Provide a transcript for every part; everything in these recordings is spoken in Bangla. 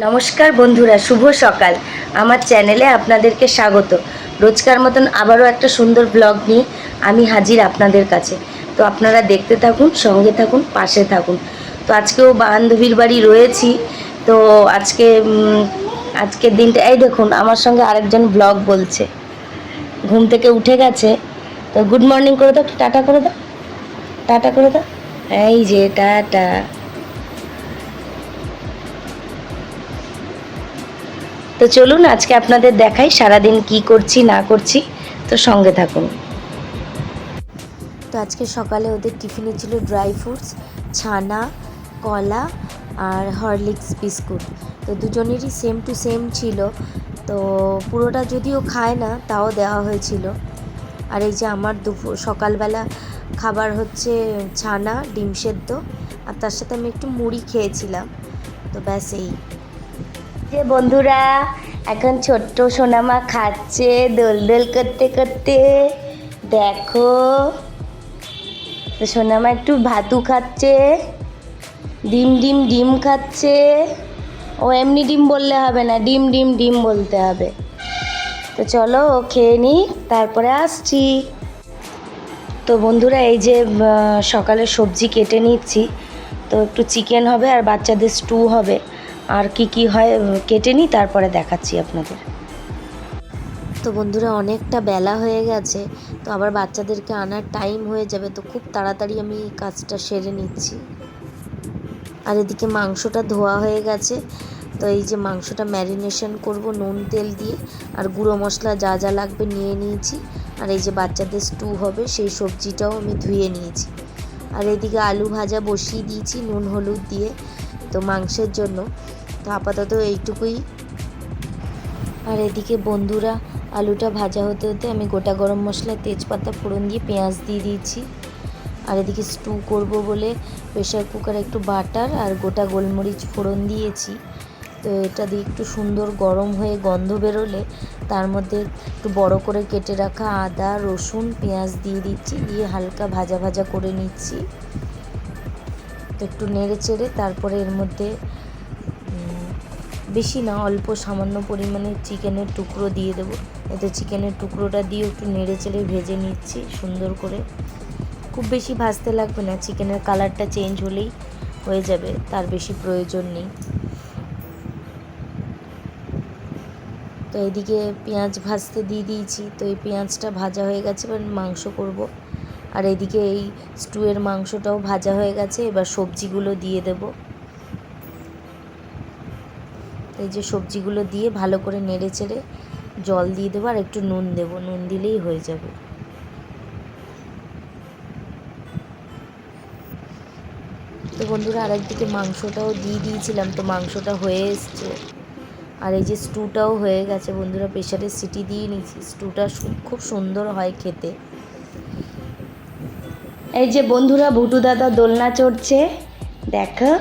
নমস্কার বন্ধুরা, শুভ সকাল। আমার চ্যানেলে আপনাদেরকে স্বাগত। রোজকার মতন আবারও একটা সুন্দর ব্লগ নিয়ে আমি হাজির আপনাদের কাছে। তো আপনারা দেখতে থাকুন, সঙ্গে থাকুন, পাশে থাকুন। তো আজকেও বান্ধবীর বাড়ি রয়েছি। তো আজকে আজকের দিনটা, এই দেখুন, আমার সঙ্গে আরেকজন ব্লগ বলছে। ঘুম থেকে উঠে গেছে। তো গুড মর্নিং করে দাও টাটা করে দাও। টাটা করে দাও। এই যে, টাটা। তো চলুন আজকে আপনাদের দেখাই সারাদিন কি করছি, না করছি। তো সঙ্গে থাকুন। তো আজকে সকালে ওদের টিফিনে ছিল ড্রাই ফ্রুটস, ছানা, কলা আর হরলিক্স বিস্কুট। তো দুজনেরই সেম টু সেম ছিল। তো পুরোটা যদিও খায় না, তাও দেওয়া হয়েছিল। আর এই যে আমার দুপুর, সকালবেলা খাবার হচ্ছে ছানা, ডিম সেদ্ধ, আর তার সাথে আমি একটু মুড়ি খেয়েছিলাম। তো ব্যাস এই। যে বন্ধুরা, এখন ছোট্ট সোনামা খাচ্ছে দোল দোল করতে করতে। দেখো, সোনামা একটু ভাতু খাচ্ছে, ডিম ডিম ডিম খাচ্ছে। ও এমনি ডিম বললে হবে না, ডিম ডিম ডিম বলতে হবে। তো চলো ও খেয়ে নিই তারপরে আসছি। তো বন্ধুরা, এই যে সকালে সবজি কেটে নিচ্ছি। তো একটু চিকেন হবে আর বাচ্চাদের স্টু হবে। আর কি কি হয় কেটে নিই, তারপরে দেখাচ্ছি আপনাদের। তো বন্ধুরা, অনেকটা বেলা হয়ে গেছে, তো আবার বাচ্চাদেরকে আনার টাইম হয়ে যাবে, তো খুব তাড়াতাড়ি আমি কাজটা সেরে নিচ্ছি। আর এদিকে মাংসটা ধোয়া হয়ে গেছে, তো এই যে মাংসটা ম্যারিনেশন করব, নুন, তেল দিয়ে, আর গুঁড়ো মশলা যা যা লাগবে নিয়ে নিয়েছি, আর এই যে বাচ্চাদের স্টু হবে, সেই সবজিটাও আমি ধুয়ে নিয়েছি। আর এদিকে আলু ভাজা বসিয়ে দিয়েছি, নুন, হলুদ দিয়ে, তো মাংসের জন্য। তো আপাতত এইটুকুই। আর এদিকে বন্ধুরা, আলুটা ভাজা হতে হতে আমি গোটা গরম মশলা তেজপাতা, ফোড়ন দিয়ে পেঁয়াজ দিয়ে দিয়েছি। আর এদিকে স্টু করব বলে প্রেশার কুকারে একটু বাটার আর গোটা গোলমরিচ, ফোড়ন দিয়েছি। তো এটা দিয়ে একটু সুন্দর গরম হয়ে গন্ধ বেরোলে তার মধ্যে একটু বড় করে কেটে রাখা আদা, রসুন, পেঁয়াজ দিয়ে দিচ্ছি, দিয়ে হালকা ভাজা ভাজা করে নিচ্ছি। তো একটু নেড়ে চেড়ে তারপরে এর মধ্যে বেশি না, অল্প সামান্য পরিমাণে চিকেনের টুকরো দিয়ে দেবো। এতে চিকেনের টুকরোটা দিয়ে একটু নেড়ে চেড়ে ভেজে নিচ্ছি সুন্দর করে। খুব বেশি ভাজতে লাগবে না, চিকেনের কালারটা চেঞ্জ হলেই হয়ে যাবে, তার বেশি প্রয়োজন নেই। তো এদিকে পেঁয়াজ ভাজতে দিয়ে দিয়েছি, তো এই পেঁয়াজটা ভাজা হয়ে গেছে, এবার মাংস করব। আর এদিকে এই স্টুয়ের মাংসটাও ভাজা হয়ে গেছে, এবার সবজিগুলো দিয়ে দেব। এই যে সবজিগুলো দিয়ে ভালো করে নেড়ে চেড়ে জল দিয়ে দেবো আর একটু নুন দেবো। নুন দিলেই হয়ে যাবে। তো বন্ধুরা আরেকদিকে মাংসটাও দিয়ে দিয়েছিলাম, তো মাংসটা হয়ে এসছে। আর এই যে স্টুটাও হয়ে গেছে বন্ধুরা, প্রেশারে সিটি দিয়ে নিয়েছি। স্টুটা খুব সুন্দর হয় খেতে। এই যে বন্ধুরা ভুটু দাদা দোলনা চড়ছে। দেখো।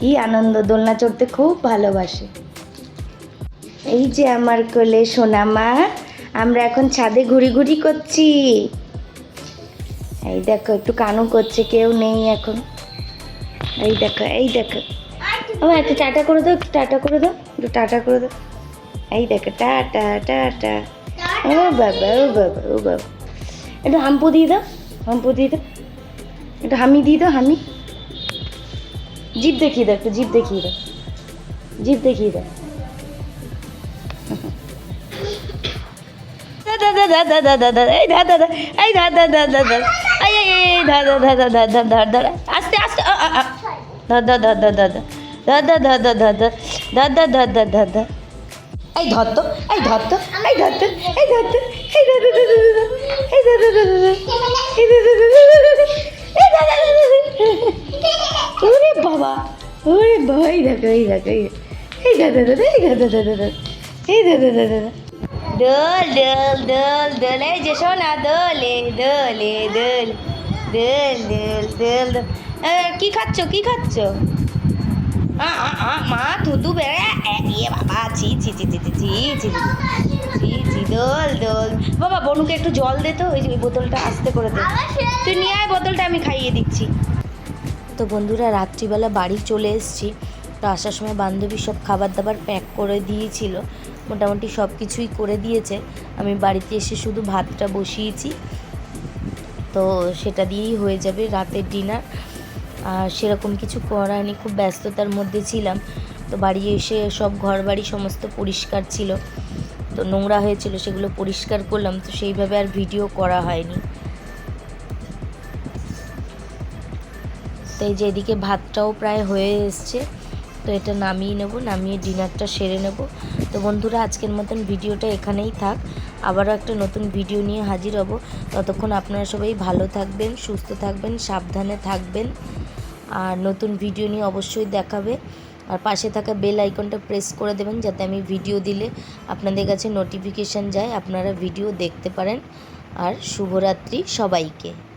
কি আনন্দ, দোলনা চড়তে খুব ভালোবাসে। এই যে আমার কোলে সোনামা আমরা এখন ছাদে ঘুরি ঘুরি করছি। এই দেখো, একটু কানু করছে, কেউ নেই এখন। এই দেখো এই দেখো। আমার একটু টাটা করে দাও, একটু টাটা করে দাও, একটু টাটা করে দাও। এই দেখো, টাটা টাটা। ও বাবা ও বাবা ও বাবা। একটু হাম্পু দিয়ে দাও, হাম্পু দিয়ে দাও। একটু হামি দিয়ে দাও, হামি। জিপ দেখিয়ে দাও একটু জিপ দেখিয়ে দাও জিপ দেখিয়ে দাও এই এই এই এই এই আস্তে আস্তে। দাদা দাদা দাদা দাদা দাদা দাদা দাদা দাদা দাদা এই ধর তো এই ধর তো এই ধর তো এই ধর তো এই দাদা দাদা দাদা এই দাদা দাদা এই দাদা দাদা এই দাদা বাবা। ওরে এই দেখো এই দেখো, এই দাদা দাদা এই দাদা দাদা দাদা এই দাদা দাদা দাদা দোল দোল দোল দোল, এই যে শোনা, দোলে দোলে দোল দোল দোল দোল কি খাচ্ছ কি খাচ্ছ? মা থুতু বেড়ে বাবা, ছি ছি ছি ছি ছি ছি ছি ছি ছি, দোল দোল। বাবা, বনুকে একটু জল দে তো ওই বোতলটা আস্তে করে দে। তুই নিয়ে আয় বোতলটা, আমি খাইয়ে দিচ্ছি। তো বন্ধুরা রাত্রিবেলা বাড়ি চলে এসেছি। তো আসার সময় বান্ধবী সব খাবার দাবার প্যাক করে দিয়েছিল। মোটামুটি সব কিছুই করে দিয়েছে। আমি বাড়িতে এসে শুধু ভাতটা বসিয়েছি। তো সেটা দিয়েই হয়ে যাবে রাতের ডিনার আর সেরকম কিছু করানি খুব ব্যস্ততার মধ্যে ছিলাম। তো বাড়ি এসে সব ঘর বাড়ি সমস্ত পরিষ্কার ছিল। তো নোংরা হয়েছিল, সেগুলো পরিষ্কার করলাম। তো সেইভাবে আর ভিডিও করা হয়নি। তো এই যে এদিকে ভাতটাও প্রায় হয়ে এসছে। তো এটা নামিয়ে নেব, নামিয়ে ডিনারটা সেরে নেব। তো বন্ধুরা, আজকের মতন ভিডিওটা এখানেই থাক। আবারও একটা নতুন ভিডিও নিয়ে হাজির হব। ততক্ষণ আপনারা সবাই ভালো থাকবেন, সুস্থ থাকবেন, সাবধানে থাকবেন। আর নতুন ভিডিও নিয়ে অবশ্যই দেখাবে। আর পাশে থাকা বেল আইকনটা প্রেস করে দেবেন, যাতে আমি ভিডিও দিলে আপনাদের কাছে নোটিফিকেশান যায়, আপনারা ভিডিও দেখতে পারেন। আর শুভরাত্রি সবাইকে।